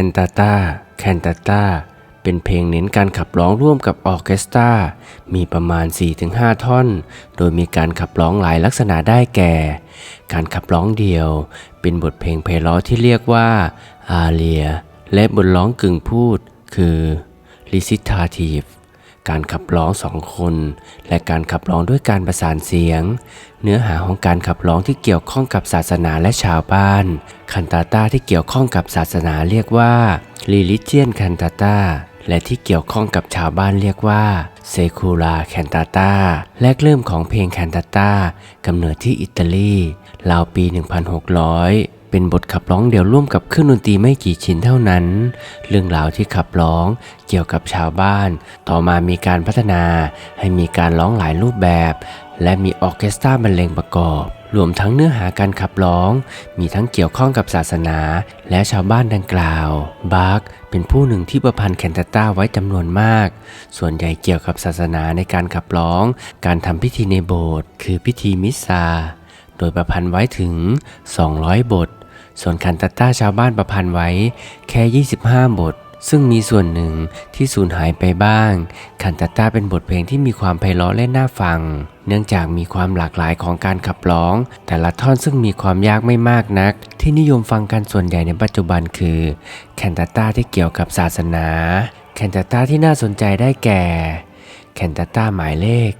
คนตาตาแคนตาตาเป็นเพลงเน้นการขับร้องร่วมกับออเคสตรา มีประมาณ 4-5 ท่อน โดยมีการขับร้องหลายลักษณะได้แก่ การขับร้องเดี่ยว เป็นบทเพลงเพลราะที่เรียกว่าอาเลีย และบทร้องกึ่งพูด คือ recitative การขับร้องสองคน และการขับร้องด้วยการประสานเสียง เนื้อหาของการขับร้องที่เกี่ยวข้องกับศาสนาและชาวบ้าน คันตาตาที่เกี่ยวข้องกับศาสนาเรียกว่า religion cantata และที่เกี่ยวข้องกับชาวบ้านเรียกว่า secular cantata แรกเริ่มของเพลง cantata กำเนิดที่อิตาลีราวปี 1600 เป็นบทขับร้องเดี่ยวร่วมกับเครื่องดนตรีไม่กี่ชิ้นเท่านั้น เรื่องราวที่ขับร้องเกี่ยวกับชาวบ้าน ต่อมามีการพัฒนาให้มีการร้องหลายรูปแบบ และมีออเคสตราบรรเลงประกอบ รวมทั้งเนื้อหาการขับร้อง มีทั้งเกี่ยวข้องกับศาสนา และชาวบ้านดังกล่าวบาร์กเป็นผู้หนึ่งที่ประพันธ์แคนตาต้าไว้จำนวนมาก ส่วนใหญ่เกี่ยวกับศาสนาในการขับร้อง การทำพิธีในโบสถ์คือพิธีมิสซา โดยประพันธ์ไว้ถึง 200 บท ส่วนคันตาต้าชาวบ้านประพันธ์ไว้แค่ 25 บท ซึ่งมีส่วนหนึ่งที่สูญหายไปบ้าง คันตาต้าเป็นบทเพลงที่มีความไพเราะและน่าฟัง เนื่องจากมีความหลากหลายของการขับร้อง แต่ละท่อนซึ่งมีความยากไม่มากนัก ที่นิยมฟังกันส่วนใหญ่ในปัจจุบันคือแคนตาต้าที่เกี่ยวกับศาสนา แคนตาต้าที่น่าสนใจได้แก่ แคนตาต้าหมายเลข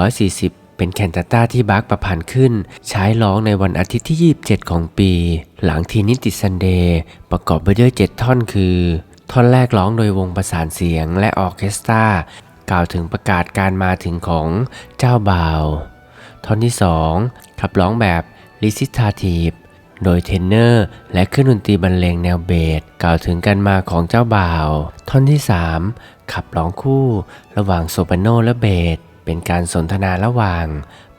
140 เป็นแคนตาต้าที่บาร์กประพันธ์ขึ้น ใช้ร้องในวันอาทิตย์ที่ 27 ของปี หลังทีนิติซันเดย์ประกอบไปด้วย 7 ท่อนคือ ท่อนแรกร้องโดยวงประสานเสียงและออเคสตรากล่าวถึงประกาศการมาถึงของเจ้าบ่าว ท่อนที่ 2 ขับร้องแบบ recitative โดยเทนเนอร์ และเครื่องดนตรีบรรเลงแนวเบสกล่าวถึงการมาของเจ้าบ่าว ท่อนที่ 3 ขับร้องคู่ ระหว่างโซปราโนและเบส เป็นการสนทนาระหว่าง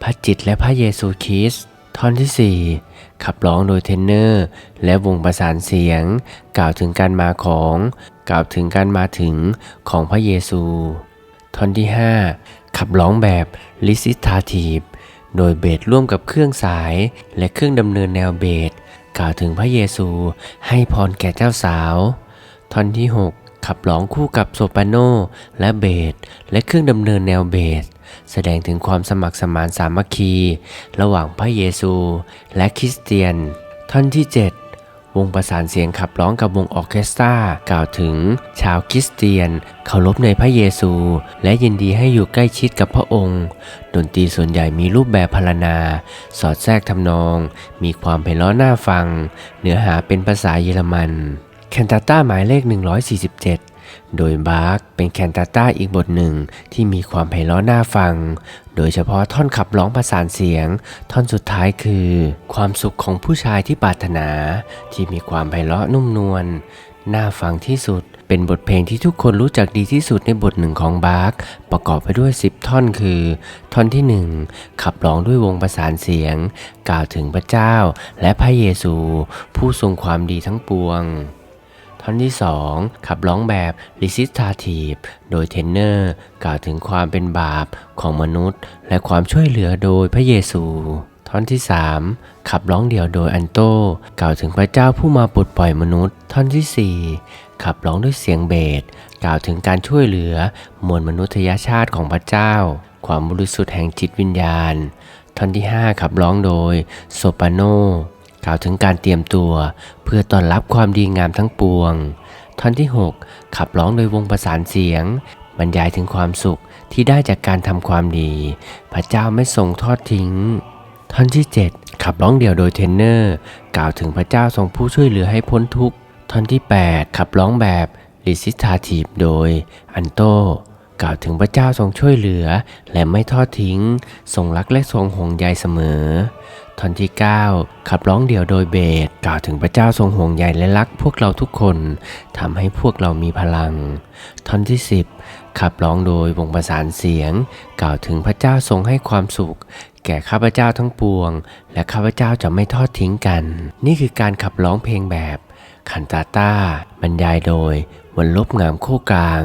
พระจิตและพระเยซูคริสต์ท่อนที่ 4 ขับร้องโดยเทนเนอร์ และวงประสานเสียง กล่าวถึงการมาของ กล่าวถึงการมาถึงของพระเยซู ท่อนที่ 5 ขับร้องแบบ recitative โดยเบสร่วมกับเครื่องสายและเครื่องดำเนินแนวเบสกล่าวถึงพระเยซูให้พรแก่เจ้าสาว ท่อนที่ 6 ขับร้องคู่กับโซปราโนและเบสและเครื่องดำเนินแนวเบส แสดงถึงความสมัครสมานสามัคคี ระหว่างพระเยซูและคริสเตียน ท่อนที่ 7 วงประสานเสียงขับร้องกับวงออเคสตรากล่าวถึงชาวคริสเตียนเคารพในพระเยซู และยินดีให้อยู่ใกล้ชิดกับพระองค์ ดนตรีส่วนใหญ่มีรูปแบบพรรณนา สอดแทรกทำนอง มีความไพเราะน่าฟัง เนื้อหาเป็นภาษาเยอรมัน คนตาต้าหมายเลข 147 โดยบาร์กเป็นแคนตาต้าอีกบทหนึ่งที่มีความไพเราะน่าฟัง โดยเฉพาะท่อนขับร้องประสานเสียง ท่อนสุดท้ายคือ ความสุขของผู้ชายที่ปรารถนา ที่มีความไพเราะนุ่มนวลน่าฟังที่สุดเป็นบทเพลงที่ทุกคนรู้จักดีที่สุดในบทหนึ่งของบาร์กประกอบไปด้วย 10 ท่อนคือ ท่อนที่ 1 ขับร้องด้วยวงประสานเสียง กล่าวถึงพระเจ้าและพระเยซู ผู้ทรงความดีทั้งปวง ท่อนที่ 2 ขับร้องแบบ recitative โดยเทนเนอร์ กล่าวถึงความเป็นบาปของมนุษย์ และความช่วยเหลือโดยพระเยซู ท่อนที่ 3 ขับร้องเดี่ยวโดยอันโต กล่าวถึงพระเจ้าผู้มาปลดปล่อยมนุษย์ ท่อนที่ 4 ขับร้องด้วยเสียงเบส กล่าวถึงการช่วยเหลือมวลมนุษยชาติของพระเจ้า ความบริสุทธิ์แห่งจิตวิญญาณ ท่อนที่ 5 ขับร้องโดยโซปราโน กล่าวถึงการเตรียมตัวเพื่อต้อนรับความดีงามทั้งปวง ท่อนที่ 6 ขับร้องโดยวงประสานเสียง บรรยายถึงความสุขที่ได้จากการทำความดี พระเจ้าไม่ทรงทอดทิ้ง ท่อนที่ 7 ขับร้องเดี่ยวโดยเทนเนอร์ กล่าวถึงพระเจ้าทรงผู้ช่วยเหลือให้พ้นทุกข์ ท่อนที่ 8 ขับร้องแบบ recitative โดยอันโต กล่าวถึงพระเจ้าทรงช่วยเหลือ และไม่ทอดทิ้ง ทรงรักและทรงห่วงใยเสมอ ท่อนที่ 9 ขับร้องเดี่ยวโดยเบสกล่าวถึงพระเจ้าทรงห่วงใยและรักพวกเราทุกคนทำให้พวกเรามีพลัง ท่อนที่ 10 ขับร้องโดยวงประสานเสียง กล่าวถึงพระเจ้าทรงให้ความสุข แก่ข้าพเจ้าทั้งปวง และข้าพเจ้าจะไม่ทอดทิ้งกัน นี่คือการขับร้องเพลงแบบคันตาต้าบรรยายโดยวันลบงามโคกลาง